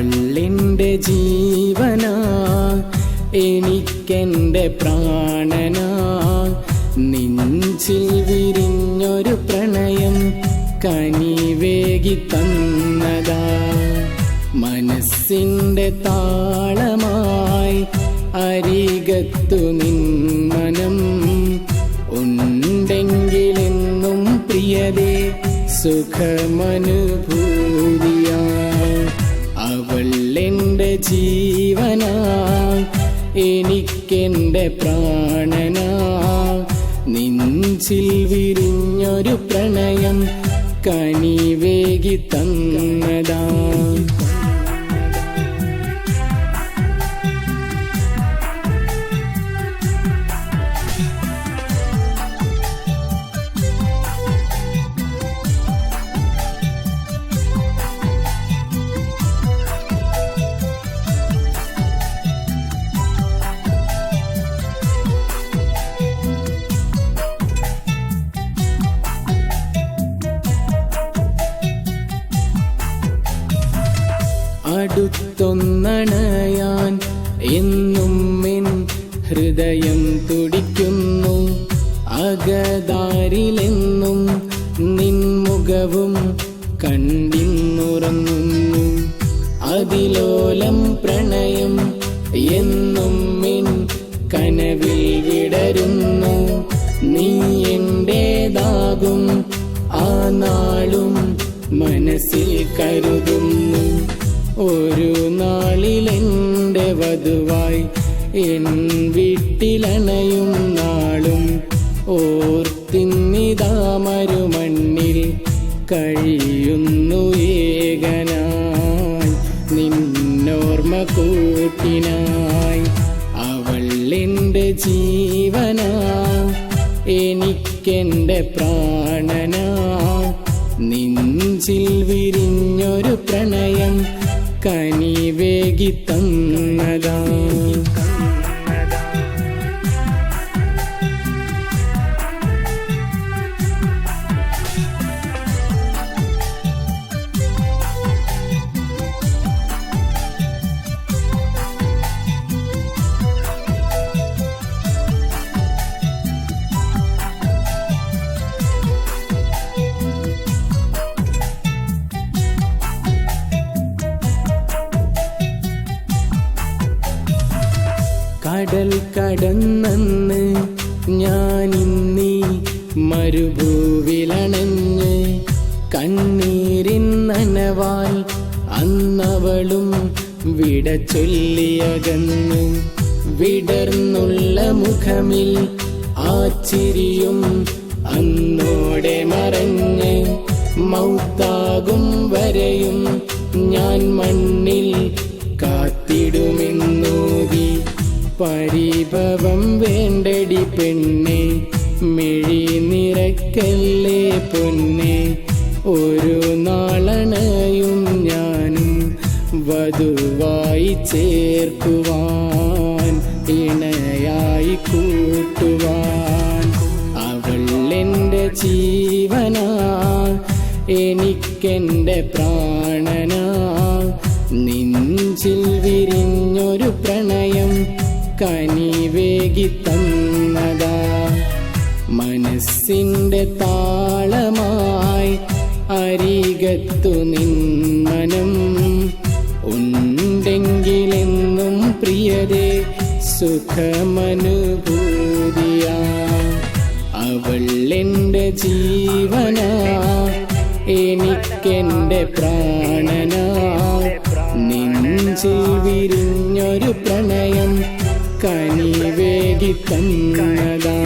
അവളെന്റെ ജീവനാ എനിക്കെന്റെ പ്രാണനാ. നെഞ്ചിൽ വിരിഞ്ഞൊരു പ്രണയം കനിവേകി തന്നതാ. മനസ്സിന്റെ താളമായി അരികത്തു നിന്മനം ഉണ്ടെങ്കിലെന്നും പ്രിയതേ സുഖമനുഭൂതിയാ. ജീവന ജീവനാ എനിക്കെന്റെ പ്രാണനാ. നെഞ്ചിൽ വിരിഞ്ഞൊരു പ്രണയം കനിവേകി തന്നതാ. അടുത്തൊന്നണയാൻ എന്നും എൻ ഹൃദയം തുടിക്കുന്നു. അകതാരിലെന്നും നിൻമുഖവും കണ്ടിന്നുറങ്ങുന്നു. അതിലോലം പ്രണയം എന്നും എൻ കനവിൽ വിടരുന്നു. നീ എന്റേതാകും ആ നാളും മനസ്സിൽ കരുതുന്നു. ഒരു നാളിലെന്റെ വധുവായി എൻ വീട്ടിലണയും നാളും ഓർത്തിന്നിതാമരുമണ്ണിൽ കഴിയുന്നു ഏകനായി. നിന്നോർമ്മ കൂട്ടിനായി അവൾ എന്റെ ജീവനാ. എനിക്കെന്റെ പ്രാണനാ. നെഞ്ചിൽ വിരിഞ്ഞൊരു പ്രണയം കനിവേകി തന്നതാ കടൽ കടന്നെന്ന് ഞാനിന്നീ മരുഭൂവിലണഞ്ഞ് കണ്ണീരിൻ നനവാൽ അന്നവളും വിട ചൊല്ലിയകന്ന് വിടർന്നുള്ള മുഖമിൽ ആ ചിരിയും അന്നോടെ മറഞ്ഞ് മൗത്താകും വരെയും ഞാൻ മണ്ണിൽ പരിഭവം വേണ്ടടി പെണ്ണെ. മിഴി നിറക്കല്ലേ പൊന്നെ. ഒരു നാളണയും ഞാനും വധുവായി ചേർക്കുവാൻ ഇണയായി കൂട്ടുവാൻ. അവൾ എന്റെ ജീവനാ എനിക്കെന്റെ പ്രാണനാ. കനിവേകി തന്നത മനസ്സിന്റെ താളമായി അരികത്തു നിന്മനം ഉണ്ടെങ്കിലെന്നും പ്രിയതേ സുഖമനുഭൂതിയ. അവൾ എന്റെ ജീവന. എനിക്കെന്റെ പ്രാണനാ കനിവേകി തന്നതാ